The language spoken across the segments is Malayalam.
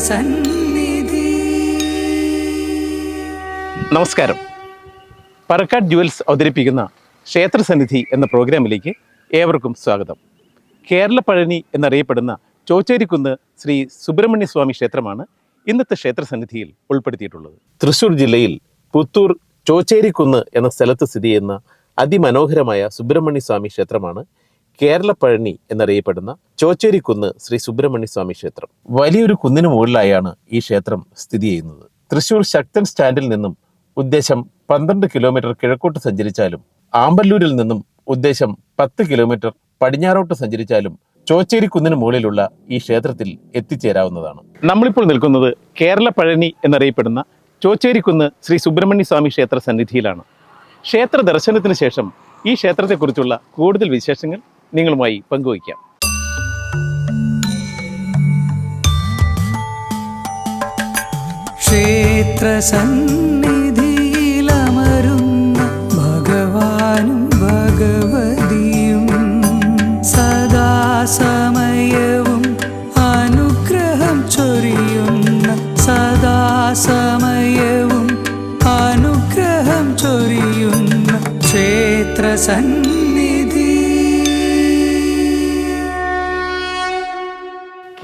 ക്ഷേത്രസന്നിധി നമസ്കാരം. പറക്കാട് ജുവൽസ് അവതരിപ്പിക്കുന്ന ക്ഷേത്ര സന്നിധി എന്ന പ്രോഗ്രാമിലേക്ക് ഏവർക്കും സ്വാഗതം. കേരള പഴനി എന്നറിയപ്പെടുന്ന ചോച്ചേരിക്കുന്ന് ശ്രീ സുബ്രഹ്മണ്യ സ്വാമി ക്ഷേത്രമാണ് ഇന്നത്തെ ക്ഷേത്ര സന്നിധിയിൽ ഉൾപ്പെടുത്തിയിട്ടുള്ളത്. തൃശ്ശൂർ ജില്ലയിൽ പുത്തൂർ ചോച്ചേരിക്കുന്ന് എന്ന സ്ഥലത്ത് സ്ഥിതി ചെയ്യുന്ന അതിമനോഹരമായ സുബ്രഹ്മണ്യ സ്വാമി ക്ഷേത്രമാണ് കേരള പഴനി എന്നറിയപ്പെടുന്ന ചോച്ചേരിക്കുന്ന് ശ്രീ സുബ്രഹ്മണ്യ സ്വാമി ക്ഷേത്രം. വലിയൊരു കുന്നിന് മുകളിലായാണ് ഈ ക്ഷേത്രം സ്ഥിതി ചെയ്യുന്നത്. തൃശൂർ ശക്തൻ സ്റ്റാൻഡിൽ നിന്നും ഉദ്ദേശം പന്ത്രണ്ട് കിലോമീറ്റർ കിഴക്കോട്ട് സഞ്ചരിച്ചാലും ആമ്പല്ലൂരിൽ നിന്നും ഉദ്ദേശം പത്ത് കിലോമീറ്റർ പടിഞ്ഞാറോട്ട് സഞ്ചരിച്ചാലും ചോച്ചേരി കുന്നിന് മുകളിലുള്ള ഈ ക്ഷേത്രത്തിൽ എത്തിച്ചേരാവുന്നതാണ്. നമ്മളിപ്പോൾ നിൽക്കുന്നത് കേരള പഴനി എന്നറിയപ്പെടുന്ന ചോച്ചേരിക്കുന്ന് ശ്രീ സുബ്രഹ്മണ്യ സ്വാമി ക്ഷേത്ര സന്നിധിയിലാണ്. ക്ഷേത്ര ദർശനത്തിന് ശേഷം ഈ ക്ഷേത്രത്തെക്കുറിച്ചുള്ള കൂടുതൽ വിശേഷങ്ങൾ നിങ്ങളുമായി പങ്കുവയ്ക്കാം. ക്ഷേത്രസന്നിധിയിലമരുന്ന ഭഗവാനും ഭഗവതിയും സദാസമയവും അനുഗ്രഹം ചൊരിയുന്ന സദാസമയവും അനുഗ്രഹം ചൊരിയുന്ന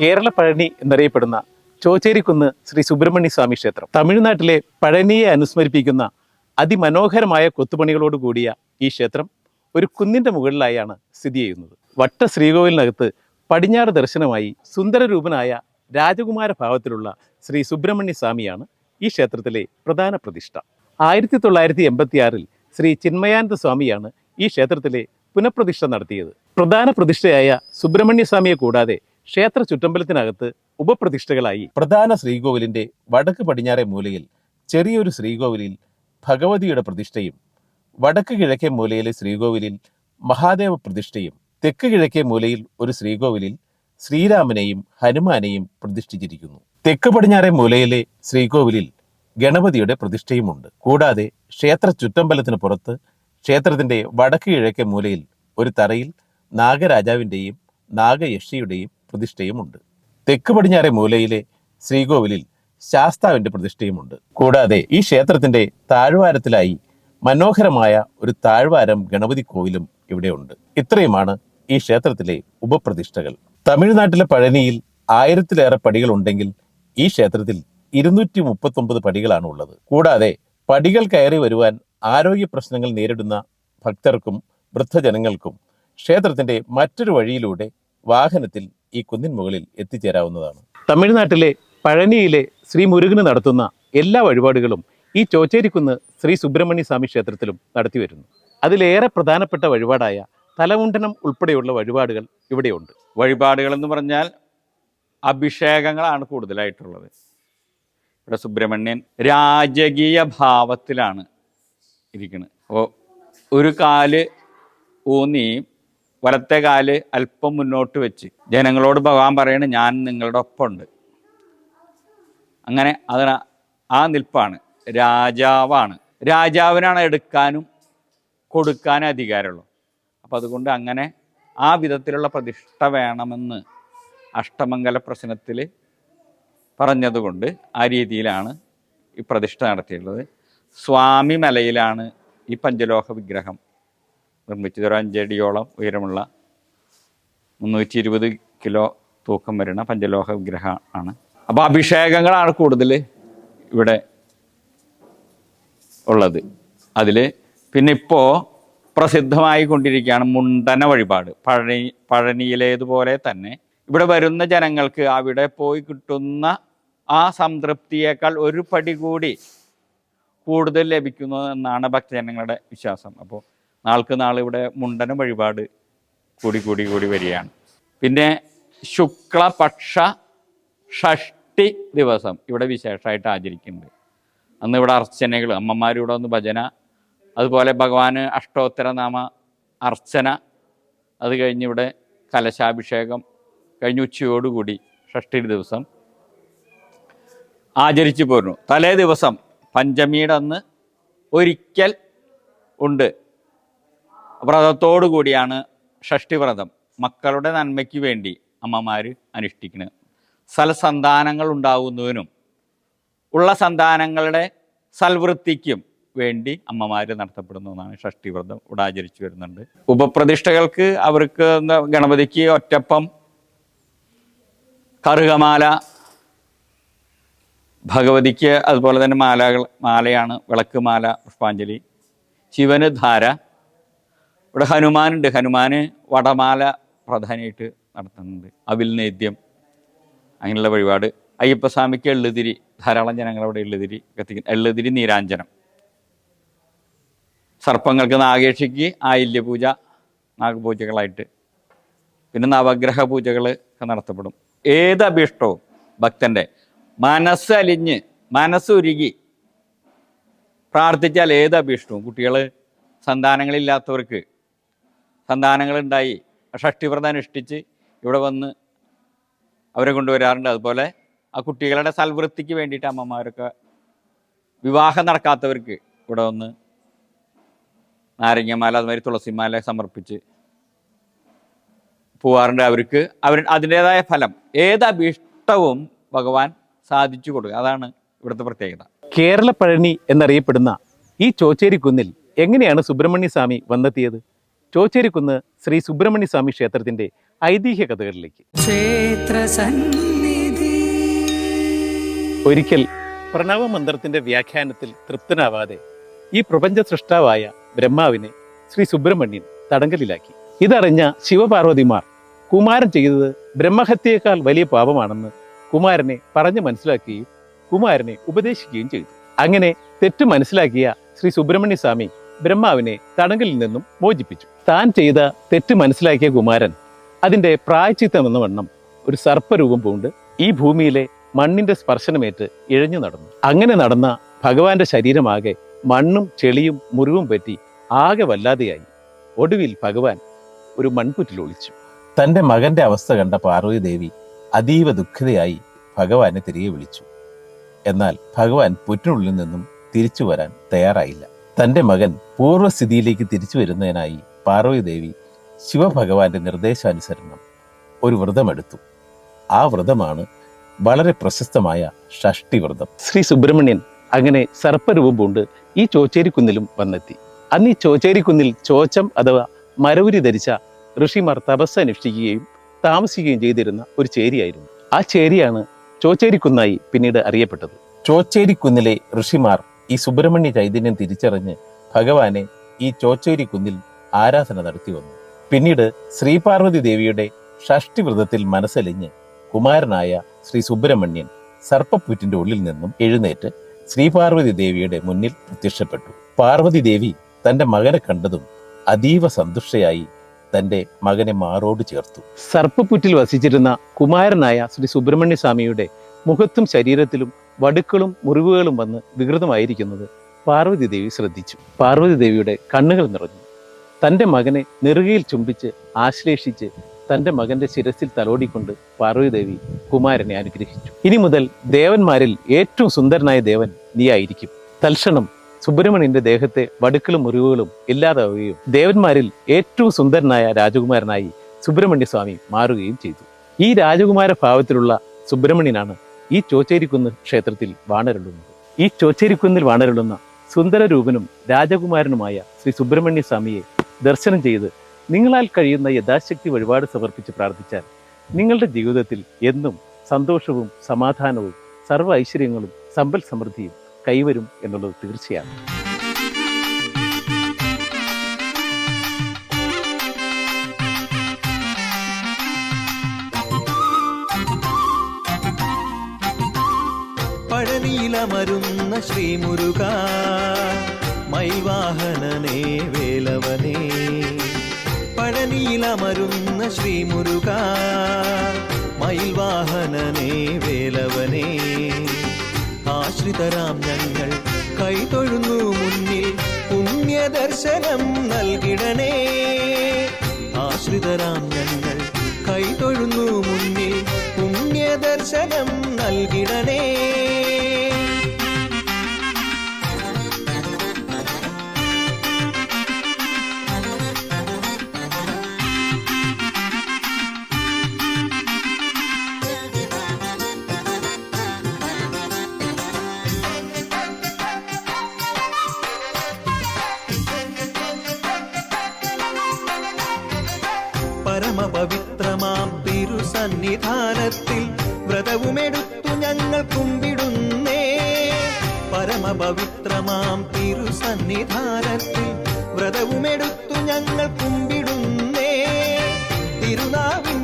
കേരള പഴനി എന്നറിയപ്പെടുന്ന ചോച്ചേരിക്കുന്ന് ശ്രീ സുബ്രഹ്മണ്യ സ്വാമി ക്ഷേത്രം. തമിഴ്നാട്ടിലെ പഴനിയെ അനുസ്മരിപ്പിക്കുന്ന അതിമനോഹരമായ കൊത്തുപണികളോട് കൂടിയ ഈ ക്ഷേത്രം ഒരു കുന്നിന്റെ മുകളിലായാണ് സ്ഥിതി ചെയ്യുന്നത്. വട്ട ശ്രീകോവിലിനകത്ത് പടിഞ്ഞാറ് ദർശനമായി സുന്ദരരൂപനായ രാജകുമാര ഭാവത്തിലുള്ള ശ്രീ സുബ്രഹ്മണ്യ സ്വാമിയാണ് ഈ ക്ഷേത്രത്തിലെ പ്രധാന പ്രതിഷ്ഠ. ആയിരത്തി തൊള്ളായിരത്തി എൺപത്തിയാറിൽ ശ്രീ ചിന്മയാനന്ദ സ്വാമിയാണ് ഈ ക്ഷേത്രത്തിലെ പുനഃപ്രതിഷ്ഠ നടത്തിയത്. പ്രധാന പ്രതിഷ്ഠയായ സുബ്രഹ്മണ്യ സ്വാമിയെ കൂടാതെ ക്ഷേത്ര ചുറ്റമ്പലത്തിനകത്ത് ഉപപ്രതിഷ്ഠകളായി പ്രധാന ശ്രീകോവിലിന്റെ വടക്ക് പടിഞ്ഞാറെ മൂലയിൽ ചെറിയൊരു ശ്രീകോവിലിൽ ഭഗവതിയുടെ പ്രതിഷ്ഠയും വടക്ക് കിഴക്കേ മൂലയിലെ ശ്രീകോവിലിൽ മഹാദേവ പ്രതിഷ്ഠയും തെക്ക് കിഴക്കേ മൂലയിൽ ഒരു ശ്രീകോവിലിൽ ശ്രീരാമനെയും ഹനുമാനെയും പ്രതിഷ്ഠിച്ചിരിക്കുന്നു. തെക്ക് പടിഞ്ഞാറെ മൂലയിലെ ശ്രീകോവിലിൽ ഗണപതിയുടെ പ്രതിഷ്ഠയുമുണ്ട്. കൂടാതെ ക്ഷേത്ര ചുറ്റമ്പലത്തിന് പുറത്ത് ക്ഷേത്രത്തിന്റെ വടക്ക് കിഴക്കേ മൂലയിൽ ഒരു തറയിൽ നാഗരാജാവിന്റെയും നാഗയക്ഷിയുടെയും പ്രതിഷ്ഠയുമുണ്ട്. തെക്ക് പടിഞ്ഞാറെ മൂലയിലെ ശ്രീകോവിലിൽ ശാസ്താവിന്റെ പ്രതിഷ്ഠയുമുണ്ട്. കൂടാതെ ഈ ക്ഷേത്രത്തിന്റെ താഴ്വാരത്തിലായി മനോഹരമായ ഒരു താഴ്വാരം ഗണപതി കോവിലും ഇവിടെയുണ്ട്. ഇത്രയുമാണ് ഈ ക്ഷേത്രത്തിലെ ഉപപ്രതിഷ്ഠകൾ. തമിഴ്നാട്ടിലെ പഴനിയിൽ ആയിരത്തിലേറെ പടികളുണ്ടെങ്കിൽ ഈ ക്ഷേത്രത്തിൽ ഇരുന്നൂറ്റി മുപ്പത്തൊമ്പത് പടികളാണ് ഉള്ളത്. കൂടാതെ പടികൾ കയറി വരുവാൻ ആരോഗ്യ പ്രശ്നങ്ങൾ നേരിടുന്ന ഭക്തർക്കും വൃദ്ധജനങ്ങൾക്കും ക്ഷേത്രത്തിന്റെ മറ്റൊരു വഴിയിലൂടെ വാഹനത്തിൽ ഈ കുന്നിൻ മുകളിൽ എത്തിച്ചേരാവുന്നതാണ്. തമിഴ്നാട്ടിലെ പഴനിയിലെ ശ്രീ മുരുകന് നടത്തുന്ന എല്ലാ വഴിപാടുകളും ഈ ചോച്ചേരിക്കുന്ന് ശ്രീ സുബ്രഹ്മണ്യ സ്വാമി ക്ഷേത്രത്തിലും നടത്തി വരുന്നു അതിലേറെ പ്രധാനപ്പെട്ട വഴിപാടായ തലമുണ്ടനം ഉൾപ്പെടെയുള്ള വഴിപാടുകൾ ഇവിടെയുണ്ട്. വഴിപാടുകൾ എന്ന് പറഞ്ഞാൽ അഭിഷേകങ്ങളാണ് കൂടുതലായിട്ടുള്ളത്. ഇവിടെ സുബ്രഹ്മണ്യൻ രാജകീയ ഭാവത്തിലാണ് ഇരിക്കുന്നത് അപ്പോൾ ഒരു കാൽ ഊന്നി വലത്തെ കാൽ അല്പം മുന്നോട്ട് വെച്ച്. ജനങ്ങളോട് ഭഗവാൻ പറയണ് ഞാൻ നിങ്ങളുടെ ഒപ്പമുണ്ട്. അങ്ങനെ അതിന് ആ നിൽപ്പാണ്. രാജാവാണ്. രാജാവിനാണ് എടുക്കാനും കൊടുക്കാനും അധികാരമുള്ളൂ. അപ്പം അതുകൊണ്ട് അങ്ങനെ ആ വിധത്തിലുള്ള പ്രതിഷ്ഠ വേണമെന്ന് അഷ്ടമംഗല പ്രശ്നത്തിൽ പറഞ്ഞതുകൊണ്ട് ആ രീതിയിലാണ് ഈ പ്രതിഷ്ഠ നടത്തിയിട്ടുള്ളത്. സ്വാമി മലയിലാണ് ഈ പഞ്ചലോഹ വിഗ്രഹം നിർമ്മിച്ചത്. ഒരു അഞ്ചടിയോളം ഉയരമുള്ള മുന്നൂറ്റി ഇരുപത് കിലോ തൂക്കം വരുന്ന പഞ്ചലോഹ വിഗ്രഹം ആണ്. അപ്പോൾ അഭിഷേകങ്ങളാണ് കൂടുതൽ ഇവിടെ ഉള്ളത്. അതിൽ പിന്നെ ഇപ്പോൾ പ്രസിദ്ധമായി കൊണ്ടിരിക്കുകയാണ് മുണ്ടന വഴിപാട്. പഴനി പഴനിയിലേതുപോലെ തന്നെ ഇവിടെ വരുന്ന ജനങ്ങൾക്ക് അവിടെ പോയി കിട്ടുന്ന ആ സംതൃപ്തിയേക്കാൾ ഒരു പടി കൂടി കൂടുതൽ ലഭിക്കുന്നു എന്നാണ് ഭക്തജനങ്ങളുടെ വിശ്വാസം. അപ്പോൾ നാൾക്ക് നാൾ ഇവിടെ മുണ്ടന വഴിപാട് കൂടി കൂടി കൂടി വരികയാണ്. പിന്നെ ശുക്ലപക്ഷ ഷഷ്ടി ദിവസം ഇവിടെ വിശേഷമായിട്ട് ആചരിക്കുന്നുണ്ട്. അന്ന് ഇവിടെ അർച്ചനകൾ അമ്മമാരിവിടെ വന്ന് ഭജന അതുപോലെ ഭഗവാന് അഷ്ടോത്തരനാമ അർച്ചന അത് കഴിഞ്ഞ് ഇവിടെ കലശാഭിഷേകം കഴിഞ്ഞ ഉച്ചയോടുകൂടി ഷഷ്ടി ദിവസം ആചരിച്ചു പോരുന്നു. തലേ ദിവസം പഞ്ചമിയുടെ അന്ന് ഒരിക്കൽ ഉണ്ട്. വ്രതത്തോടു കൂടിയാണ് ഷഷ്ടിവ്രതം. മക്കളുടെ നന്മയ്ക്ക് വേണ്ടി അമ്മമാർ അനുഷ്ഠിക്കുന്നത് സൽസന്താനങ്ങൾ ഉണ്ടാകുന്നതിനും ഉള്ള സന്താനങ്ങളുടെ സൽവൃത്തിക്കും വേണ്ടി അമ്മമാർ നടത്തപ്പെടുന്നതാണ് ഷഷ്ടിവ്രതം. ഇവിടെ ആചരിച്ചു വരുന്നുണ്ട്. ഉപപ്രതിഷ്ഠകൾക്ക് അവർക്ക് ഗണപതിക്ക് ഒറ്റപ്പം കറുകമാല ഭഗവതിക്ക് അതുപോലെ തന്നെ മാലകൾ മാലയാണ് വിളക്ക് മാല പുഷ്പാഞ്ജലി ശിവന് ധാര ഇവിടെ ഹനുമാനുണ്ട്. ഹനുമാന് വടമാല പ്രധാനമായിട്ട് നടത്തുന്നുണ്ട്. അവിൽ നേദ്യം അങ്ങനെയുള്ള വഴിപാട്. അയ്യപ്പസ്വാമിക്ക് എള്ളുതിരി ധാരാളം ജനങ്ങൾ അവിടെ എള്ളുതിരി കത്തിക്കുന്നു എള്ളുതിരി നീരാഞ്ജനം. സർപ്പങ്ങൾക്ക് നാഗേഷിക്ക് ആയില്യപൂജ നാഗപൂജകളായിട്ട്. പിന്നെ നവഗ്രഹ പൂജകൾ ഒക്കെ നടത്തപ്പെടും. ഏത് അഭീഷ്ടവും ഭക്തന്റെ മനസ്സലിഞ്ഞ് മനസ്സുരുകി പ്രാർത്ഥിച്ചാൽ ഏത് അഭീഷ്ടവും? കുട്ടികൾ സന്താനങ്ങളില്ലാത്തവർക്ക് സന്താനങ്ങളുണ്ടായി. ഷഷ്ടിവ്രതം അനുഷ്ഠിച്ച് ഇവിടെ വന്ന് അവരെ കൊണ്ടുവരാറുണ്ട്. അതുപോലെ ആ കുട്ടികളുടെ സൽവൃത്തിക്ക് വേണ്ടിയിട്ട് അമ്മമാരൊക്കെ വിവാഹം നടക്കാത്തവർക്ക് ഇവിടെ വന്ന് നാരങ്ങമാല അതുമാതിരി തുളസിമാല സമർപ്പിച്ച് പോവാറുണ്ട്. അവർക്ക് അവർ അതിന്റെതായ ഫലം ഏത് അഭീഷ്ടവും ഭഗവാൻ സാധിച്ചു കൊടുക്കുക. അതാണ് ഇവിടുത്തെ പ്രത്യേകത. കേരള പഴനി എന്നറിയപ്പെടുന്ന ഈ ചോച്ചേരി കുന്നിൽ എങ്ങനെയാണ് സുബ്രഹ്മണ്യ സ്വാമി വന്നെത്തിയത്? ചോച്ചേരിക്കുന്ന് ശ്രീ സുബ്രഹ്മണ്യ സ്വാമി ക്ഷേത്രത്തിന്റെ ഐതിഹ്യ കഥകളിലേക്ക്. ഒരിക്കൽ പ്രണവ മന്ത്രത്തിന്റെ വ്യാഖ്യാനത്തിൽ തൃപ്തനാവാതെ ഈ പ്രപഞ്ച സൃഷ്ടാവായ ബ്രഹ്മാവിനെ ശ്രീ സുബ്രഹ്മണ്യൻ തടങ്കലിലാക്കി. ഇതറിഞ്ഞ ശിവപാർവതിമാർ കുമാരൻ ചെയ്തത് ബ്രഹ്മഹത്യയേക്കാൾ വലിയ പാപമാണെന്ന് കുമാരനെ പറഞ്ഞു മനസ്സിലാക്കുകയും കുമാരനെ ഉപദേശിക്കുകയും ചെയ്തു. അങ്ങനെ തെറ്റ് മനസ്സിലാക്കിയ ശ്രീ സുബ്രഹ്മണ്യ സ്വാമി ബ്രഹ്മാവിനെ തടങ്കലിൽ നിന്നും മോചിപ്പിച്ചു. താൻ ചെയ്ത തെറ്റ് മനസ്സിലാക്കിയ കുമാരൻ അതിന്റെ പ്രായച്ചിത്തം എന്ന വണ്ണം ഒരു സർപ്പരൂപം പൂണ്ട് ഈ ഭൂമിയിലെ മണ്ണിന്റെ സ്പർശനമേറ്റ് ഇഴഞ്ഞു നടന്നു. അങ്ങനെ നടന്ന ഭഗവാന്റെ ശരീരമാകെ മണ്ണും ചെളിയും മുറിവും പറ്റി ആകെ വല്ലാതെയായി. ഒടുവിൽ ഭഗവാൻ ഒരു മൺപുറ്റിൽ ഒളിച്ചു. തന്റെ മകന്റെ അവസ്ഥ കണ്ട പാർവതി ദേവി അതീവ ദുഃഖിതയായി ഭഗവാനെ തിരികെ വിളിച്ചു. എന്നാൽ ഭഗവാൻ പുറ്റിനുള്ളിൽ നിന്നും തിരിച്ചു വരാൻ തയ്യാറായില്ല. തന്റെ മകൻ പൂർവസ്ഥിതിയിലേക്ക് തിരിച്ചു വരുന്നതിനായി പാർവതി ദേവി ശിവഭഗവാന്റെ നിർദ്ദേശാനുസരണം ഒരു വ്രതമെടുത്തു. ആ വ്രതമാണ് വളരെ പ്രശസ്തമായ ഷഷ്ടി വ്രതം. ശ്രീ സുബ്രഹ്മണ്യൻ അങ്ങനെ സർപ്പരൂപം പൂണ്ട് ഈ ചോച്ചേരിക്കുന്നിലും വന്നെത്തി. അന്ന് ഈ ചോച്ചേരിക്കുന്നിൽ ചോച്ചം അഥവാ മരവുരി ധരിച്ച ഋഷിമാർ തപസ് അനുഷ്ഠിക്കുകയും താമസിക്കുകയും ചെയ്തിരുന്ന ഒരു ചേരിയായിരുന്നു. ആ ചേരിയാണ് ചോച്ചേരിക്കുന്നായി പിന്നീട് അറിയപ്പെട്ടത്. ചോച്ചേരിക്കുന്നിലെ ഋഷിമാർ ഈ സുബ്രഹ്മണ്യ ചൈതന്യം തിരിച്ചറിഞ്ഞ് ഭഗവാനെ ഈ ചോച്ചേരി കുന്നിൽ ആരാധന നടത്തി വന്നു. പിന്നീട് ശ്രീപാർവതി ദേവിയുടെ ഷഷ്ടി വ്രതത്തിൽ മനസ്സലിഞ്ഞ് കുമാരനായ ശ്രീ സുബ്രഹ്മണ്യൻ സർപ്പപ്പുറ്റിന്റെ ഉള്ളിൽ നിന്നും എഴുന്നേറ്റ് ശ്രീപാർവതി ദേവിയുടെ മുന്നിൽ പ്രത്യക്ഷപ്പെട്ടു. പാർവതി ദേവി തന്റെ മകനെ കണ്ടതും അതീവ സന്തുഷ്ടയായി തന്റെ മകനെ മാറോട് ചേർത്തു. സർപ്പപ്പുറ്റിൽ വസിച്ചിരുന്ന കുമാരനായ ശ്രീ സുബ്രഹ്മണ്യ സ്വാമിയുടെ മുഖത്തും ശരീരത്തിലും വടുക്കളും മുറിവുകളും വന്ന് വികൃതമായിരിക്കുന്നത് പാർവതി ദേവി ശ്രദ്ധിച്ചു. പാർവതി ദേവിയുടെ കണ്ണുകൾ നിറഞ്ഞു. തന്റെ മകനെ നെറുകയിൽ ചുംബിച്ച് ആശ്ലേഷിച്ച് തന്റെ മകന്റെ ശിരസിൽ തലോടിക്കൊണ്ട് പാർവതി ദേവി കുമാരനെ അനുഗ്രഹിച്ചു. ഇനി മുതൽ ദേവന്മാരിൽ ഏറ്റവും സുന്ദരനായ ദേവൻ നീ ആയിരിക്കും തൽക്ഷണം സുബ്രഹ്മണ്യന്റെ ദേഹത്തെ വടുക്കളും മുറിവുകളും ഇല്ലാതാവുകയും ദേവന്മാരിൽ ഏറ്റവും സുന്ദരനായ രാജകുമാരനായി സുബ്രഹ്മണ്യ സ്വാമി മാറുകയും ചെയ്തു. ഈ രാജകുമാര ഭാവത്തിലുള്ള സുബ്രഹ്മണ്യനാണ് ഈ ചോച്ചേരിക്കുന്ന് ക്ഷേത്രത്തിൽ വാണരുളുന്നത്. ഈ ചോച്ചേരിക്കുന്നിൽ വാണരുളുന്ന സുന്ദരരൂപനും രാജകുമാരനുമായ ശ്രീ സുബ്രഹ്മണ്യ സ്വാമിയെ ദർശനം ചെയ്ത് നിങ്ങളാൽ കഴിയുന്ന യഥാശക്തി വഴിപാട് സമർപ്പിച്ച് പ്രാർത്ഥിച്ചാൽ നിങ്ങളുടെ ജീവിതത്തിൽ എന്നും സന്തോഷവും സമാധാനവും സർവ ഐശ്വര്യങ്ങളും സമ്പൽ സമൃദ്ധിയും കൈവരും എന്നുള്ളത് തീർച്ചയാണ്. പഴനിയിലമരുന്ന ശ്രീമുരുക. മൈവാഹനനേ വേലവനേ. പഴനീലമരുന്ന ശ്രീമുരുക. മയിൽവാഹനനേ വേലവനേ. ആശ്രിതരാം ഞങ്ങൾ കൈതൊഴുന്നു മുന്നിൽ പുണ്യദർശനം നൽകിടണേ. ആശ്രിതരാം ഞങ്ങൾ കൈതൊഴുന്നു മുന്നിൽ പുണ്യദർശനം നൽകിടണേ. തിരുസന്നിധാനത്തിൽ വ്രതവുമെടുത്തു ഞങ്ങൾ കുമ്പിടുന്നേ. പരമപവിത്രമാം തിരുസന്നിധാനത്തിൽ വ്രതവുമെടുത്തു ഞങ്ങൾ കുമ്പിടുന്നേ. തിരുനാവിന്മേൽ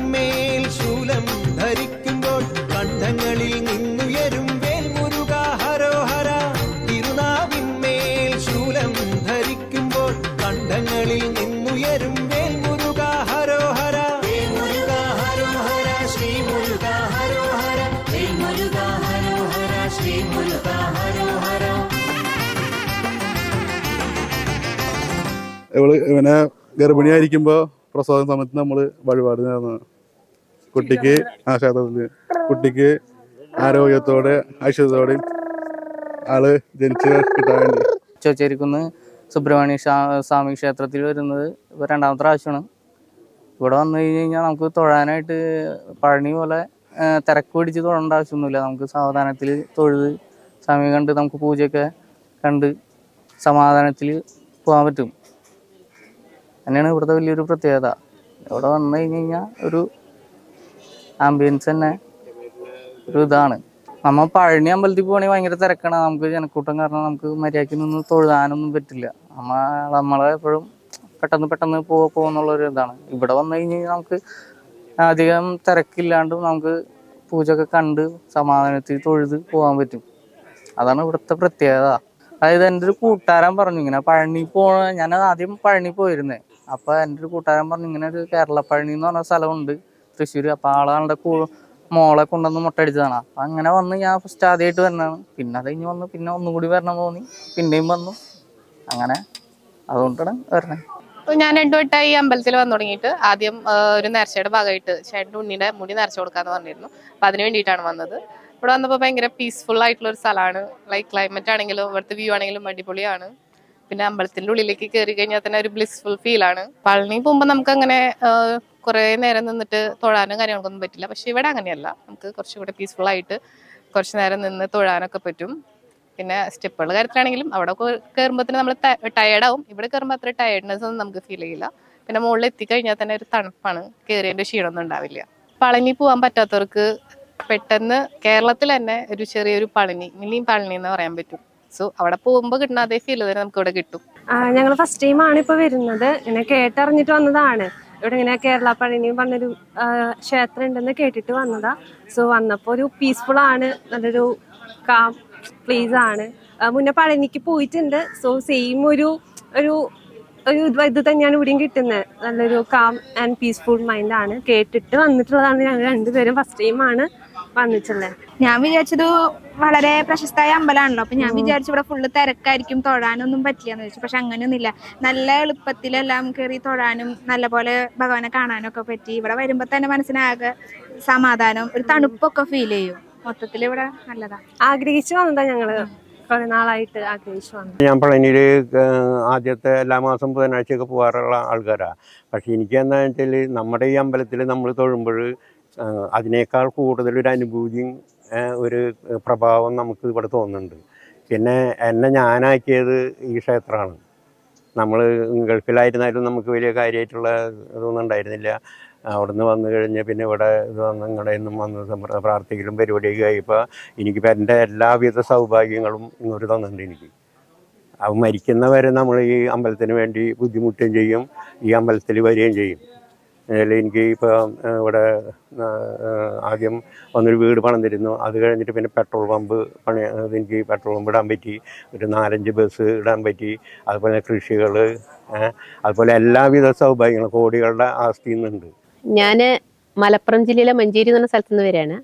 ഇവനെ ഗർഭിണിയായിരിക്കുമ്പോൾ പ്രസവ സമയത്ത് നമ്മൾ വഴിപാട് നേർന്നു കുട്ടിക്ക് ആ ക്ഷേത്രത്തിൽ കുട്ടിക്ക് ആരോഗ്യത്തോടെ ഐശ്വര്യത്തോടെ ആൾ ജനിച്ച് കിട്ടാൻ വേണ്ടി സുബ്രഹ്മണ്യ സ്വാ- സ്വാമി ക്ഷേത്രത്തിൽ വരുന്നത് ഇപ്പോൾ രണ്ടാമത്തെ പ്രാവശ്യമാണ് ഇവിടെ വന്നു കഴിഞ്ഞു കഴിഞ്ഞാൽ നമുക്ക് തൊഴാനായിട്ട് പഴനി പോലെ തിരക്ക് പിടിച്ച് തൊഴേണ്ട ആവശ്യമൊന്നുമില്ല. നമുക്ക് സാവധാനത്തിൽ തൊഴുത് സ്വാമി കണ്ട് നമുക്ക് പൂജയൊക്കെ കണ്ട് സമാധാനത്തിൽ പോകാൻ പറ്റും. തന്നെയാണ് ഇവിടുത്തെ വലിയൊരു പ്രത്യേകത. ഇവിടെ വന്നു കഴിഞ്ഞ് കഴിഞ്ഞാൽ ഒരു ആംബിയൻസ് തന്നെ ഒരു ഇതാണ്. നമ്മൾ പഴനി അമ്പലത്തിൽ പോകണമെങ്കിൽ ഭയങ്കര തിരക്കാണ്. നമുക്ക് ജനക്കൂട്ടം കാരണം നമുക്ക് മര്യാദയ്ക്ക് നിന്ന് തൊഴുതാനൊന്നും പറ്റില്ല. നമ്മ നമ്മളെ എപ്പോഴും പെട്ടെന്ന് പെട്ടെന്ന് പോ പോകുന്നുള്ള ഒരു ഇതാണ്. ഇവിടെ വന്നു കഴിഞ്ഞ് കഴിഞ്ഞാൽ നമുക്ക് അധികം തിരക്കില്ലാണ്ട് നമുക്ക് പൂജയൊക്കെ കണ്ട് സമാധാനത്തിൽ തൊഴുത് പോകാൻ പറ്റും. അതാണ് ഇവിടുത്തെ പ്രത്യേകത. അതായത് എന്റെ ഒരു കൂട്ടുകാരൻ പറഞ്ഞു ഇങ്ങനെ പഴനി പോ ഞാൻ ആദ്യം പഴനി പോയിരുന്നേ. അപ്പൊ എന്റെ ഒരു കൂട്ടുകാരൻ പറഞ്ഞു ഇങ്ങനെ ഒരു കേരളപ്പഴനി എന്ന് പറഞ്ഞ സ്ഥലമുണ്ട് തൃശ്ശൂർ അപ്പൊ ആളാളുടെ കൂ മോളെ കൊണ്ടുവന്ന് മുട്ടടിച്ചതാണ് അപ്പൊ അങ്ങനെ വന്ന് ഞാൻ ഫസ്റ്റ് ആദ്യമായിട്ട് വരണതാണ് പിന്നെ അത് കഴിഞ്ഞ് വന്ന് പിന്നെ ഒന്നും കൂടി വരണം തോന്നി. പിന്നെയും വന്നു. അങ്ങനെ അതുകൊണ്ടാണ് വരണേ. അപ്പൊ ഞാൻ രണ്ടു വട്ടായി ഈ അമ്പലത്തിൽ വന്നു തുടങ്ങിയിട്ട്. ആദ്യം ഒരു നേർച്ചയുടെ ഭാഗമായിട്ട് ചേട്ടന്റെ ഉണ്ണിയുടെ മുടി നേർച്ച കൊടുക്കാന്ന് പറഞ്ഞിരുന്നു. അപ്പൊ അതിന് വേണ്ടിയിട്ടാണ് വന്നത്. ഇവിടെ വന്നപ്പോൾ ഭയങ്കര പീസ്ഫുൾ ആയിട്ടുള്ള ഒരു സ്ഥലമാണ്. ലൈക്ക് ക്ലൈമറ്റ് ആണെങ്കിലും ഇവിടുത്തെ വ്യൂ ആണെങ്കിലും അടിപൊളിയാണ്. പിന്നെ അമ്പലത്തിന്റെ ഉള്ളിലേക്ക് കയറി കഴിഞ്ഞാൽ തന്നെ ഒരു ബ്ലിസ്ഫുൾ ഫീൽ ആണ്. പളനി പോകുമ്പോൾ നമുക്ക് അങ്ങനെ കുറെ നേരം നിന്നിട്ട് തൊഴാനും കാര്യങ്ങൾക്കൊന്നും പറ്റില്ല. പക്ഷെ ഇവിടെ അങ്ങനെയല്ല. നമുക്ക് കുറച്ചും കൂടെ പീസ്ഫുൾ ആയിട്ട് കുറച്ച് നേരം നിന്ന് തൊഴാനൊക്കെ പറ്റും. പിന്നെ സ്റ്റെപ്പുകളുടെ കാര്യത്തിലാണെങ്കിലും അവിടെ കയറുമ്പോൾ തന്നെ നമ്മൾ ടയേർഡ് ആവും. ഇവിടെ കയറുമ്പോൾ അത്ര ടയർഡ്നെസ് ഒന്നും നമുക്ക് ഫീൽ ചെയ്യില്ല. പിന്നെ മുകളിൽ എത്തിക്കഴിഞ്ഞാൽ തന്നെ ഒരു തണുപ്പാണ്. കയറിയതിന്റെ ക്ഷീണമൊന്നും ഉണ്ടാവില്ല. പളനി പോകാൻ പറ്റാത്തവർക്ക് പെട്ടെന്ന് കേരളത്തിൽ തന്നെ ഒരു ചെറിയൊരു പളനി മിനി പളനി എന്ന് പറയാൻ പറ്റും. സോ അവിടെ പോകുമ്പോൾ കിട്ടുന്ന അതേ ഫീൽ തന്നെ നമുക്ക് ഇവിടെ കിട്ടും. ഞങ്ങൾ ഫസ്റ്റ് ടൈമാണ് ഇപ്പോൾ വരുന്നത്. ഇങ്ങനെ കേട്ടറിഞ്ഞിട്ട് വന്നതാണ്. ഇവിടെ ഇങ്ങനെ കേരള പഴനി പറഞ്ഞൊരു ക്ഷേത്രം ഉണ്ടെന്ന് കേട്ടിട്ട് വന്നതാ. സോ വന്നപ്പോൾ ഒരു പീസ്ഫുൾ ആണ് നല്ലൊരു കാം പ്ലേസ് ആണ്. മുന്നേ പഴനിക്ക് പോയിട്ടുണ്ട്. സോ സെയിം ഒരു ഒരു ഒരു ഇത് തന്നെയാണ് ഇവിടെയും കിട്ടുന്നത് നല്ലൊരു കാം ആൻഡ് പീസ്ഫുൾ മൈൻഡ് ആണ്. കേട്ടിട്ട് വന്നിട്ടുള്ളതാണ് ഞങ്ങൾ രണ്ടുപേരും ഫസ്റ്റ് ടൈമാണ് വന്നിട്ടുള്ളത് ഞാൻ വിചാരിച്ചത് വളരെ പ്രശസ്തമായ അമ്പലമാണല്ലോ അപ്പൊ ഞാൻ വിചാരിച്ചു ഇവിടെ ഫുള്ള് തിരക്കായിരിക്കും തൊഴാനൊന്നും പറ്റില്ല എന്ന് വെച്ചു പക്ഷെ അങ്ങനെയൊന്നുമില്ല. നല്ല എളുപ്പത്തിലെല്ലാം കയറി തൊഴാനും നല്ലപോലെ ഭഗവാനെ കാണാനും ഒക്കെ പറ്റി. ഇവിടെ വരുമ്പോ തന്നെ മനസ്സിനാകെ സമാധാനം ഒരു തണുപ്പൊക്കെ ഫീൽ ചെയ്യും. മൊത്തത്തിൽ ഇവിടെ നല്ലതാ. ആഗ്രഹിച്ചു വന്നതാ ഞങ്ങൾ. കുറെ നാളായിട്ട് ആഗ്രഹിച്ചു വന്നത്. ഞാൻ പളനിയിൽ ആദ്യത്തെ എല്ലാ മാസം ബുധനാഴ്ചയൊക്കെ പോകാറുള്ള ആൾക്കാരാണ് പക്ഷെ എനിക്ക് എന്താണെന്ന് വെച്ചാൽ നമ്മുടെ ഈ അമ്പലത്തിൽ നമ്മൾ തൊഴുമ്പോൾ അതിനേക്കാൾ കൂടുതൽ ഒരു അനുഭൂതി ഒരു പ്രഭാവം നമുക്ക് ഇവിടെ തോന്നുന്നുണ്ട്. പിന്നെ എന്നെ ഞാനാക്കിയത് ഈ ക്ഷേത്രമാണ്. നമ്മൾ ഗൾഫിലായിരുന്നാലും നമുക്ക് വലിയ കാര്യമായിട്ടുള്ള ഇതൊന്നും ഉണ്ടായിരുന്നില്ല. അവിടുന്ന് വന്നു കഴിഞ്ഞ് പിന്നെ ഇവിടെ ഇത് വന്ന് ഇങ്ങടെ നിന്നും വന്ന് പ്രാർത്ഥിക്കലും പരിപാടിയൊക്കെ കഴിയപ്പോൾ എനിക്കിപ്പോൾ എന്റെ എല്ലാവിധ സൗഭാഗ്യങ്ങളും ഇങ്ങോട്ട് തന്നിട്ടുണ്ട് എനിക്ക്. അവ മരിക്കുന്നവരെ നമ്മൾ ഈ അമ്പലത്തിന് വേണ്ടി ബുദ്ധിമുട്ടുകയും ചെയ്യും ഈ അമ്പലത്തിൽ വരികയും ചെയ്യും. അതിൽ എനിക്ക് ഇപ്പോൾ ഇവിടെ ആദ്യം വന്നൊരു വീട് പണം തരുന്നു അത് കഴിഞ്ഞിട്ട് പിന്നെ പെട്രോൾ പമ്പ് പണി എനിക്ക് പെട്രോൾ പമ്പ് ഇടാൻ പറ്റി. ഒരു നാലഞ്ച് ബസ് ഇടാൻ പറ്റി. അതുപോലെ കൃഷികൾ അതുപോലെ എല്ലാവിധ സൗഭാഗ്യങ്ങളും കോടികളുടെ ആസ്തി നിന്നുണ്ട് ഞാൻ മലപ്പുറം ജില്ലയിലെ മഞ്ചേരി എന്ന സ്ഥലത്ത് നിന്ന് വരികയാണ്.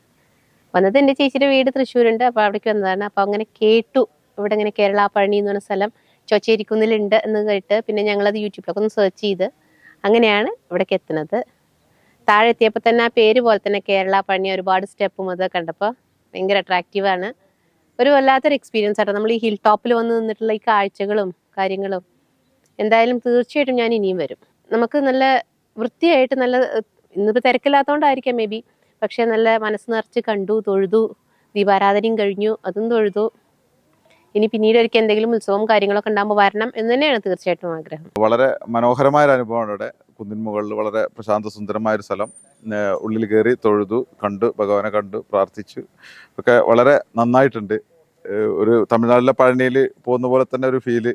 വന്നത് എന്റെ ചേച്ചിയുടെ വീട് തൃശ്ശൂരുണ്ട്. അപ്പോൾ അവിടേക്ക് വന്നതാണ്. അപ്പോൾ അങ്ങനെ കേട്ടു. ഇവിടെ ഇങ്ങനെ കേരള പഴനി എന്ന് പറഞ്ഞ സ്ഥലം ചൊച്ചേരിക്കുന്നിലുണ്ട് എന്ന് കേട്ട് പിന്നെ ഞങ്ങളത് യൂട്യൂബിലൊക്കെ ഒന്ന് സെർച്ച് ചെയ്ത് അങ്ങനെയാണ് ഇവിടേക്ക് എത്തുന്നത്. താഴെ എത്തിയപ്പോൾ തന്നെ ആ പേര് പോലെ തന്നെ കേരള പണി ഒരുപാട് സ്റ്റെപ്പും അത് കണ്ടപ്പോൾ ഭയങ്കര അട്രാക്റ്റീവാണ് ഒരു വല്ലാത്തൊരു എക്സ്പീരിയൻസ് ആട്ടോ. നമ്മൾ ഈ ഹിൽ ടോപ്പിൽ വന്ന് നിന്നിട്ടുള്ള ഈ കാഴ്ചകളും കാര്യങ്ങളും. എന്തായാലും തീർച്ചയായിട്ടും ഞാൻ ഇനിയും വരും. നമുക്ക് നല്ല വൃത്തിയായിട്ട് നല്ല ഇന്നിപ്പോൾ തിരക്കില്ലാത്തതുകൊണ്ടായിരിക്കാം മേ ബി പക്ഷേ നല്ല മനസ്സ് നിറച്ച് കണ്ടു തൊഴുതു ദീപാരാധനയും കഴിഞ്ഞു അതും തൊഴുതു. ഇനി പിന്നീട് ഒരിക്കൽ എന്തെങ്കിലും ഉത്സവം കാര്യങ്ങളൊക്കെ ഉണ്ടാകുമ്പോൾ വരണം എന്ന് തന്നെയാണ് തീർച്ചയായിട്ടും ആഗ്രഹം. വളരെ മനോഹരമായ ഒരു അനുഭവമാണ് ഇവിടെ കുന്നിൻ മുകളിൽ വളരെ പ്രശാന്ത സുന്ദരമായ ഒരു സ്ഥലം ഉള്ളിൽ കയറി തൊഴുതു കണ്ടു ഭഗവാനെ കണ്ടു പ്രാർത്ഥിച്ചു. ഒക്കെ വളരെ നന്നായിട്ടുണ്ട്. ഒരു തമിഴ്നാട്ടിലെ പഴനിയിൽ പോകുന്ന പോലെ തന്നെ ഒരു ഫീൽ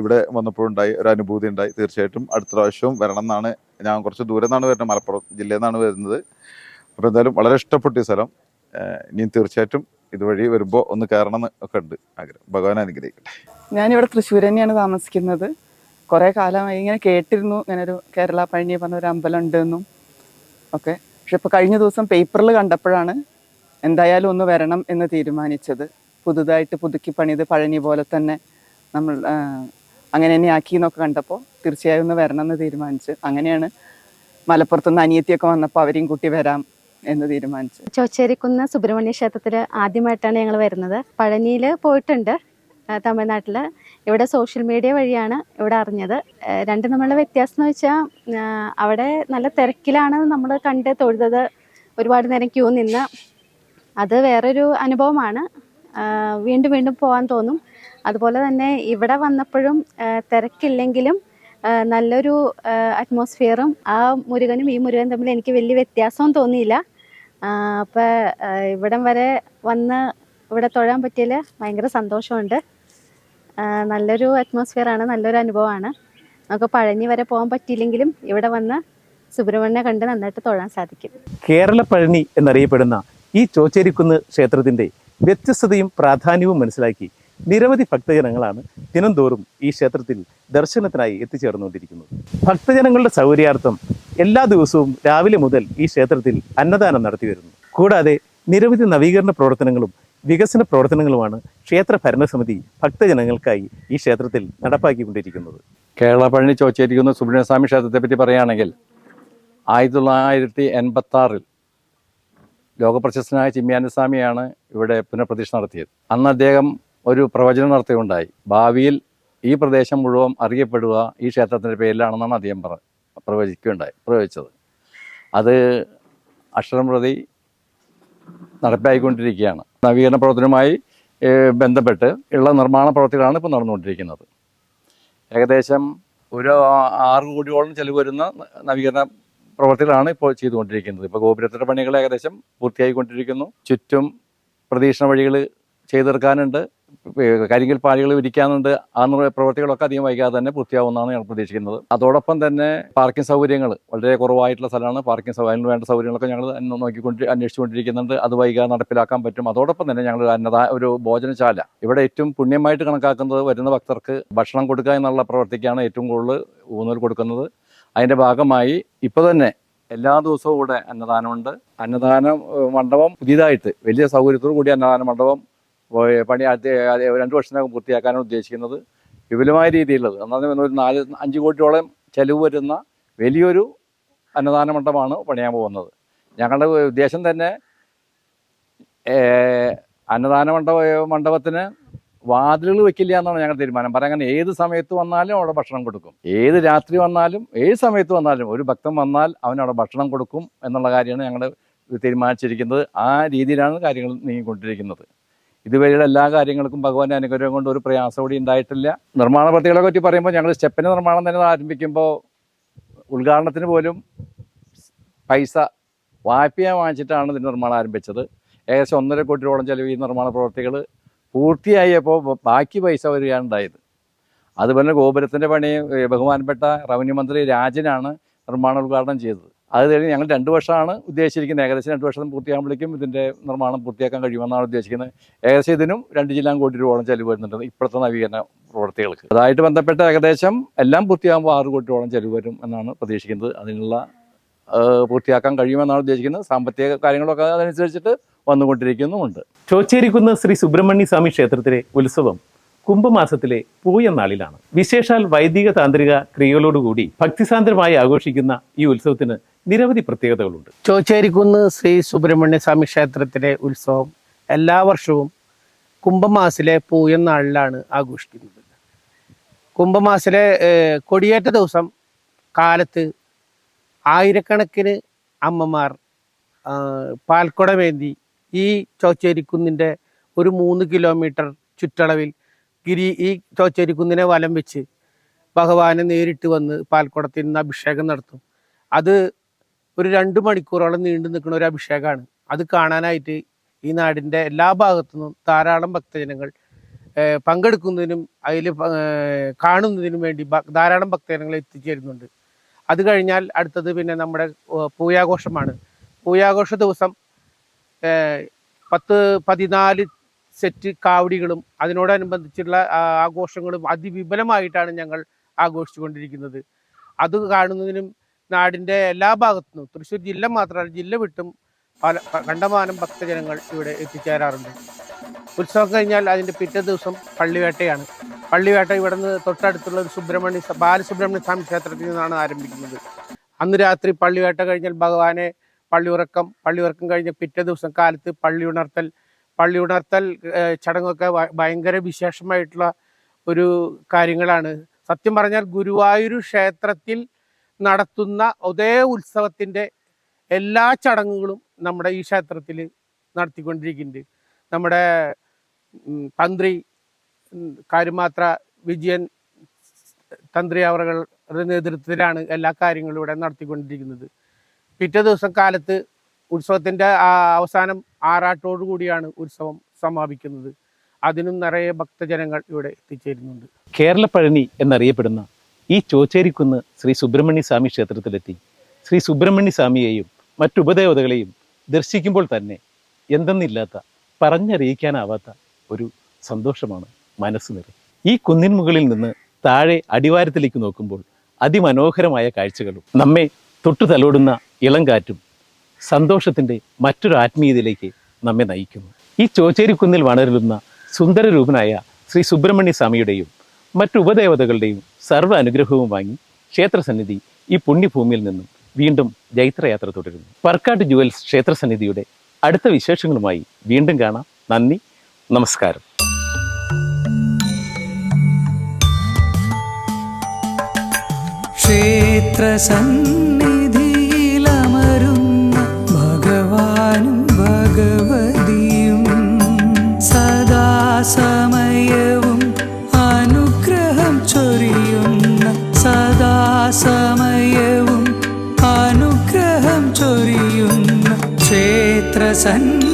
ഇവിടെ വന്നപ്പോഴുണ്ടായി ഒരു അനുഭൂതി ഉണ്ടായി. തീർച്ചയായിട്ടും അടുത്ത പ്രാവശ്യവും വരണം എന്നാണ് ഞാൻ കുറച്ച് ദൂരെ നിന്നാണ് വരുന്നത്. മലപ്പുറം ജില്ലയിൽ നിന്നാണ് വരുന്നത്. അപ്പോൾ എന്തായാലും വളരെ ഇഷ്ടപ്പെട്ട ഈ സ്ഥലം. ഇനിയും തീർച്ചയായിട്ടും ഇതുവഴി വരുമ്പോൾ ഒന്ന് കയറണം എന്ന് ഒക്കെ ഉണ്ട് ആഗ്രഹം. ഭഗവാൻ അനുഗ്രഹിക്കട്ടെ. ഞാനിവിടെ തൃശ്ശൂർ തന്നെയാണ് താമസിക്കുന്നത്. കുറേ കാലമായി ഇങ്ങനെ കേട്ടിരുന്നു. ഇങ്ങനെ ഒരു കേരള പഴനി പറഞ്ഞ ഒരു അമ്പലം ഉണ്ടെന്നും ഒക്കെ. പക്ഷെ ഇപ്പോൾ കഴിഞ്ഞ ദിവസം പേപ്പറിൽ കണ്ടപ്പോഴാണ് എന്തായാലും ഒന്ന് വരണം എന്ന് തീരുമാനിച്ചത്. പുതുതായിട്ട് പുതുക്കി പണിത് പഴനി പോലെ തന്നെ നമ്മൾ അങ്ങനെ തന്നെ ആക്കി എന്നൊക്കെ കണ്ടപ്പോൾ തീർച്ചയായും ഒന്ന് വരണം എന്ന് തീരുമാനിച്ചു അങ്ങനെയാണ് മലപ്പുറത്തുനിന്ന് അനിയത്തിയൊക്കെ വന്നപ്പോൾ അവരെയും കൂട്ടി വരാം. എന്ന് തീരുമാനിച്ചു. ചോച്ചേരിക്കുന്ന് സുബ്രഹ്മണ്യ ക്ഷേത്രത്തിൽ ആദ്യമായിട്ടാണ് ഞങ്ങൾ വരുന്നത്. പഴനിയിൽ പോയിട്ടുണ്ട് തമിഴ്നാട്ടിൽ ഇവിടെ സോഷ്യൽ മീഡിയ വഴിയാണ് ഇവിടെ അറിഞ്ഞത്. രണ്ട് നമ്മളുടെ വ്യത്യാസം എന്ന് വെച്ചാൽ അവിടെ നല്ല തിരക്കിലാണ് നമ്മൾ കണ്ട് തൊഴുതത് ഒരുപാട് നേരം ക്യൂ നിന്ന്. അത് വേറൊരു അനുഭവമാണ്. വീണ്ടും വീണ്ടും പോകാൻ തോന്നും. അതുപോലെ തന്നെ ഇവിടെ വന്നപ്പോഴും തിരക്കില്ലെങ്കിലും നല്ലൊരു അറ്റ്മോസ്ഫിയറും ആ മുരുകനും ഈ മുരുകനും തമ്മിൽ എനിക്ക് വലിയ വ്യത്യാസവും തോന്നിയില്ല. അപ്പോൾ ഇവിടം വരെ വന്ന് ഇവിടെ തൊഴാൻ പറ്റിയതിൽ ഭയങ്കര സന്തോഷമുണ്ട്. നല്ലൊരു അറ്റ്മോസ്ഫിയറാണ് നല്ലൊരു അനുഭവമാണ്. നമുക്ക് പഴനി വരെ പോകാൻ പറ്റിയില്ലെങ്കിലും ഇവിടെ വന്ന് സുബ്രഹ്മണ്യ കണ്ട് നന്നായിട്ട് തൊഴാൻ സാധിക്കും. കേരള പഴനി എന്നറിയപ്പെടുന്ന ഈ ചോച്ചേരിക്കുന്ന് ക്ഷേത്രത്തിന്റെ വ്യത്യസ്തതയും പ്രാധാന്യവും മനസ്സിലാക്കി നിരവധി ഭക്തജനങ്ങളാണ് ദിനംതോറും ഈ ക്ഷേത്രത്തിൽ ദർശനത്തിനായി എത്തിച്ചേർന്നുകൊണ്ടിരിക്കുന്നത്. ഭക്തജനങ്ങളുടെ സൗകര്യാർത്ഥം എല്ലാ ദിവസവും രാവിലെ മുതൽ ഈ ക്ഷേത്രത്തിൽ അന്നദാനം നടത്തി വരുന്നു. കൂടാതെ നിരവധി നവീകരണ പ്രവർത്തനങ്ങളും വികസന പ്രവർത്തനങ്ങളുമാണ് ക്ഷേത്ര ഭരണസമിതി ഭക്തജനങ്ങൾക്കായി ഈ ക്ഷേത്രത്തിൽ നടപ്പാക്കിക്കൊണ്ടിരിക്കുന്നത്. കേരള പഴനി ചോച്ചേരിക്കുന്ന സുബ്രഹ്മണ്യസ്വാമി ക്ഷേത്രത്തെ പറ്റി പറയുകയാണെങ്കിൽ ആയിരത്തി തൊള്ളായിരത്തി എൺപത്തി ആറിൽ ലോകപ്രശസ്തനായ ചിമ്മിയാനസ്വാമിയാണ് ഇവിടെ പുനഃപ്രതിഷ്ഠ നടത്തിയത്. അന്ന് അദ്ദേഹം ഒരു പ്രവചനം നടത്തുകയുണ്ടായി ഭാവിയിൽ ഈ പ്രദേശം മുഴുവൻ അറിയപ്പെടുക ഈ ക്ഷേത്രത്തിന്റെ പേരിലാണെന്നാണ് അദ്ദേഹം പറ പ്രവചിക്കുകയുണ്ടായി പ്രവചിച്ചത്. അത് അക്ഷരം പ്രതി നടപ്പായിക്കൊണ്ടിരിക്കുകയാണ്. നവീകരണ പ്രവർത്തനവുമായി ബന്ധപ്പെട്ട് ഉള്ള നിർമ്മാണ പ്രവർത്തികളാണ് ഇപ്പോൾ നടന്നുകൊണ്ടിരിക്കുന്നത്. ഏകദേശം ഒരു ആറ് കോടിയോളം ചെലവ് വരുന്ന നവീകരണ പ്രവർത്തികളാണ് ഇപ്പോൾ ചെയ്തുകൊണ്ടിരിക്കുന്നത്. ഇപ്പോൾ ഗോപുരത്തിന്റെ പണികൾ ഏകദേശം പൂർത്തിയായിക്കൊണ്ടിരിക്കുന്നു. ചുറ്റും പ്രതീക്ഷണ വഴികൾ ചെയ്തു തീർക്കാനുണ്ട് ഏഹ് കരിങ്കൽ പാളികൾ വിരിക്കാനുണ്ട് ആ പ്രവർത്തികളൊക്കെ അധികം വൈകാതെ തന്നെ പൂർത്തിയാവുമെന്നാണ് ഞങ്ങൾ പ്രതീക്ഷിക്കുന്നത്. അതോടൊപ്പം തന്നെ പാർക്കിംഗ് സൗകര്യങ്ങൾ വളരെ കുറവായിട്ടുള്ള സ്ഥലമാണ്. പാർക്കിംഗ് സൗകര്യം വേണ്ട സൗകര്യങ്ങളൊക്കെ ഞങ്ങൾ നോക്കിക്കൊണ്ട് അന്വേഷിച്ചുകൊണ്ടിരിക്കുന്നുണ്ട്. അത് വൈകാതെ നടപ്പിലാക്കാൻ പറ്റും. അതോടൊപ്പം തന്നെ ഞങ്ങൾ അന്നദാ ഒരു ഭോജനശാല. ഇവിടെ ഏറ്റവും പുണ്യമായിട്ട് കണക്കാക്കുന്നത് വരുന്ന ഭക്തർക്ക് ഭക്ഷണം കൊടുക്കുക എന്നുള്ള പ്രവൃത്തിക്കാണ് ഏറ്റവും കൂടുതൽ ഊന്നൽ കൊടുക്കുന്നത്. അതിന്റെ ഭാഗമായി ഇപ്പോൾ തന്നെ എല്ലാ ദിവസവും കൂടെ അന്നദാനമുണ്ട്. അന്നദാന മണ്ഡപം പുതിയതായിട്ട് വലിയ സൗകര്യത്തോടു കൂടി അന്നദാന മണ്ഡപം പണി അടുത്ത രണ്ട് വർഷത്തിനകം പൂർത്തിയാക്കാനാണ് ഉദ്ദേശിക്കുന്നത്. വിപുലമായ രീതിയിലുള്ളത്. എന്നാൽ ഒരു നാല് അഞ്ച് കോടിയോളം ചെലവ് വരുന്ന വലിയൊരു അന്നദാന മണ്ഡപമാണ് പണിയാൻ പോകുന്നത്. ഞങ്ങളുടെ ഉദ്ദേശം തന്നെ അന്നദാന മണ്ഡപ മണ്ഡപത്തിന് വാതിലുകൾ വെക്കില്ല എന്നാണ് ഞങ്ങൾ തീരുമാനം. പറയാൻ കാരണം ഏത് സമയത്ത് വന്നാലും അവിടെ ഭക്ഷണം കൊടുക്കും. ഏത് രാത്രി വന്നാലും ഏത് സമയത്ത് വന്നാലും ഒരു ഭക്തൻ വന്നാൽ അവനവിടെ ഭക്ഷണം കൊടുക്കും എന്നുള്ള കാര്യമാണ് ഞങ്ങൾ തീരുമാനിച്ചിരിക്കുന്നത്. ആ രീതിയിലാണ് കാര്യങ്ങൾ നീങ്ങിക്കൊണ്ടിരിക്കുന്നത്. ഇതുവരെയുള്ള എല്ലാ കാര്യങ്ങൾക്കും ഭഗവാന്റെ അനുഗ്രഹം കൊണ്ട് ഒരു പ്രയാസം കൂടി ഉണ്ടായിട്ടില്ല. നിർമ്മാണ പ്രവൃത്തികളെ പറ്റി പറയുമ്പോൾ ഞങ്ങൾ സ്റ്റെപ്പിന് നിർമ്മാണം തന്നെ ആരംഭിക്കുമ്പോൾ ഉദ്ഘാടനത്തിന് പോലും പൈസ വായ്പയെ വാങ്ങിച്ചിട്ടാണ് ഇതിന്റെ നിർമ്മാണം ആരംഭിച്ചത്. ഏകദേശം ഒന്നര കോടി രൂപയോളം ചെലവ് ഈ നിർമ്മാണ പ്രവർത്തികൾ പൂർത്തിയായപ്പോൾ ബാക്കി പൈസ വരികയാണ് ഉണ്ടായത് അതുപോലെ ഗോപുരത്തിന്റെ പണി ബഹുമാനപ്പെട്ട റവന്യൂ മന്ത്രി രാജനാണ് നിർമ്മാണ ഉദ്ഘാടനം ചെയ്തത്. അത് കഴിഞ്ഞ് ഞങ്ങൾ രണ്ട് വർഷമാണ് ഉദ്ദേശിച്ചിരിക്കുന്നത്. ഏകദേശം രണ്ട് വർഷം പൂർത്തിയാകുമ്പോഴേക്കും ഇതിന്റെ നിർമ്മാണം പൂർത്തിയാക്കാൻ കഴിയുമെന്നാണ് ഉദ്ദേശിക്കുന്നത്. ഏകദേശം ഇതിനും രണ്ട് ജില്ലാ കോടി രൂപയോളം ചെലവ് വരുന്നുണ്ട് ഇപ്പോഴത്തെ നവീകരണ പ്രവർത്തികൾക്ക്. അതായിട്ട് ബന്ധപ്പെട്ട ഏകദേശം എല്ലാം പൂർത്തിയാകുമ്പോൾ ആറ് കോടി രൂപയോളം ചെലവ് വരും എന്നാണ് പ്രതീക്ഷിക്കുന്നത്. അതിനുള്ള പൂർത്തിയാക്കാൻ കഴിയുമെന്നാണ് ഉദ്ദേശിക്കുന്നത്. സാമ്പത്തിക കാര്യങ്ങളൊക്കെ അതനുസരിച്ചിട്ട് വന്നുകൊണ്ടിരിക്കുന്നുമുണ്ട്. ചോച്ചേരിക്കുന്ന ശ്രീ സുബ്രഹ്മണ്യ സ്വാമി ക്ഷേത്രത്തിലെ ഉത്സവം കുംഭമാസത്തിലെ പൂയ നാളിലാണ്. വിശേഷാൽ വൈദിക താന്ത്രിക ക്രിയകളോടുകൂടി ഭക്തിസാന്ദ്രമായി ആഘോഷിക്കുന്ന ഈ ഉത്സവത്തിന് നിരവധി പ്രത്യേകതകളുണ്ട്. ചോച്ചേരിക്കുന്ന് ശ്രീ സുബ്രഹ്മണ്യ സ്വാമി ക്ഷേത്രത്തിലെ ഉത്സവം എല്ലാ വർഷവും കുംഭമാസിലെ പൂയന്നാളിലാണ് ആഘോഷിക്കുന്നത്. കുംഭമാസിലെ കൊടിയേറ്റ ദിവസം കാലത്ത് ആയിരക്കണക്കിന് അമ്മമാർ പാൽക്കുടമേന്തി ഈ ചോച്ചേരിക്കുന്നിന്റെ ഒരു മൂന്ന് കിലോമീറ്റർ ചുറ്റളവിൽ ഗിരി ഈ ചോച്ചേരിക്കുന്നിനെ വലം വെച്ച് ഭഗവാനെ നേരിട്ട് വന്ന് പാൽക്കുടത്തിൽ നിന്ന് അഭിഷേകം നടത്തും. അത് ഒരു രണ്ട് മണിക്കൂറോളം നീണ്ടു നിൽക്കുന്ന ഒരു അഭിഷേകമാണ്. അത് കാണാനായിട്ട് ഈ നാടിന്റെ എല്ലാ ഭാഗത്തു നിന്നും ധാരാളം ഭക്തജനങ്ങൾ പങ്കെടുക്കുന്നതിനും അതിൽ കാണുന്നതിനും വേണ്ടി ധാരാളം ഭക്തജനങ്ങൾ എത്തിച്ചേരുന്നുണ്ട്. അത് കഴിഞ്ഞാൽ അടുത്തത് പിന്നെ നമ്മുടെ പൂയാഘോഷമാണ്. പൂയാഘോഷ ദിവസം പത്ത് പതിനാല് സെറ്റ് കാവടികളും അതിനോടനുബന്ധിച്ചുള്ള ആഘോഷങ്ങളും അതിവിപുലമായിട്ടാണ് ഞങ്ങൾ ആഘോഷിച്ചുകൊണ്ടിരിക്കുന്നത്. അത് കാണുന്നതിനും നാടിന്റെ എല്ലാ ഭാഗത്തു നിന്നും തൃശ്ശൂർ ജില്ല മാത്രമല്ല ജില്ല വിട്ടും പല കണ്ടമാനം ഭക്തജനങ്ങൾ ഇവിടെ എത്തിച്ചേരാറുണ്ട്. ഉത്സവം കഴിഞ്ഞാൽ അതിന്റെ പിറ്റേ ദിവസം പള്ളിവേട്ടയാണ്. പള്ളിവേട്ട ഇവിടെ നിന്ന് തൊട്ടടുത്തുള്ള ഒരു സുബ്രഹ്മണ്യ ബാലസുബ്രഹ്മണ്യ സ്വാമി ക്ഷേത്രത്തിൽ നിന്നാണ് ആരംഭിക്കുന്നത്. അന്ന് രാത്രി പള്ളിവേട്ട കഴിഞ്ഞാൽ ഭഗവാനെ പള്ളിയുറക്കം പള്ളിയുറക്കം കഴിഞ്ഞ പിറ്റേ ദിവസം കാലത്ത് പള്ളി ഉണർത്തൽ പള്ളി ഉണർത്തൽ ചടങ്ങൊക്കെ ഭയങ്കര വിശേഷമായിട്ടുള്ള ഒരു കാര്യങ്ങളാണ്. സത്യം പറഞ്ഞാൽ ഗുരുവായൂർ ക്ഷേത്രത്തിൽ നടത്തുന്ന ഒതേ ഉത്സവത്തിന്റെ എല്ലാ ചടങ്ങുകളും നമ്മുടെ ഈ ക്ഷേത്രത്തിൽ നടത്തിക്കൊണ്ടിരിക്കുന്നുണ്ട്. നമ്മുടെ തന്ത്രി കാര്യമാത്ര വിജയൻ തന്ത്രി അവരുടെ നേതൃത്വത്തിലാണ് എല്ലാ കാര്യങ്ങളും ഇവിടെ നടത്തിക്കൊണ്ടിരിക്കുന്നത്. പിറ്റേ ദിവസം കാലത്ത് ഉത്സവത്തിന്റെ അവസാനം ആറാട്ടോടു കൂടിയാണ് ഉത്സവം സമാപിക്കുന്നത്. അതിനും നിറയെ ഭക്തജനങ്ങൾ ഇവിടെ എത്തിച്ചേരുന്നുണ്ട്. കേരള പഴനി എന്നറിയപ്പെടുന്ന ഈ ചോച്ചേരിക്കുന്ന് ശ്രീ സുബ്രഹ്മണ്യ സ്വാമി ക്ഷേത്രത്തിലെത്തി. ശ്രീ സുബ്രഹ്മണ്യ സ്വാമിയെയും മറ്റുപദേവതകളെയും ദർശിക്കുമ്പോൾ തന്നെ എന്തെന്നില്ലാത്ത പറഞ്ഞറിയിക്കാനാവാത്ത ഒരു സന്തോഷമാണ് മനസ്സ് നിറ ഈ കുന്നിൻ മുകളിൽ നിന്ന് താഴെ അടിവാരത്തിലേക്ക് നോക്കുമ്പോൾ അതിമനോഹരമായ കാഴ്ചകളും നമ്മെ തൊട്ടു തലോടുന്ന ഇളം കാറ്റും സന്തോഷത്തിന്റെ മറ്റൊരു ആത്മീയതയിലേക്ക് നമ്മെ നയിക്കുന്നു. ഈ ചോച്ചേരിക്കുന്നിൽ വളരുന്ന സുന്ദരരൂപനായ ശ്രീ സുബ്രഹ്മണ്യ സ്വാമിയുടെയും മറ്റു ഉപദേവതകളുടെയും സർവ അനുഗ്രഹവും വാങ്ങി ക്ഷേത്രസന്നിധി ഈ പുണ്യഭൂമിയിൽ നിന്നും വീണ്ടും ജൈത്രയാത്ര തുടരുന്നു. വർക്കാട്ട് ജുവൽസ് ക്ഷേത്രസന്നിധിയുടെ അടുത്ത വിശേഷങ്ങളുമായി വീണ്ടും കാണാം. നന്ദി. നമസ്കാരം. ക്ഷേത്രസന്നിധിയിലമരുന്ന സദാസമയവും അനുഗ്രഹം ചൊരിയുന്ന ക്ഷേത്രസന്നിധി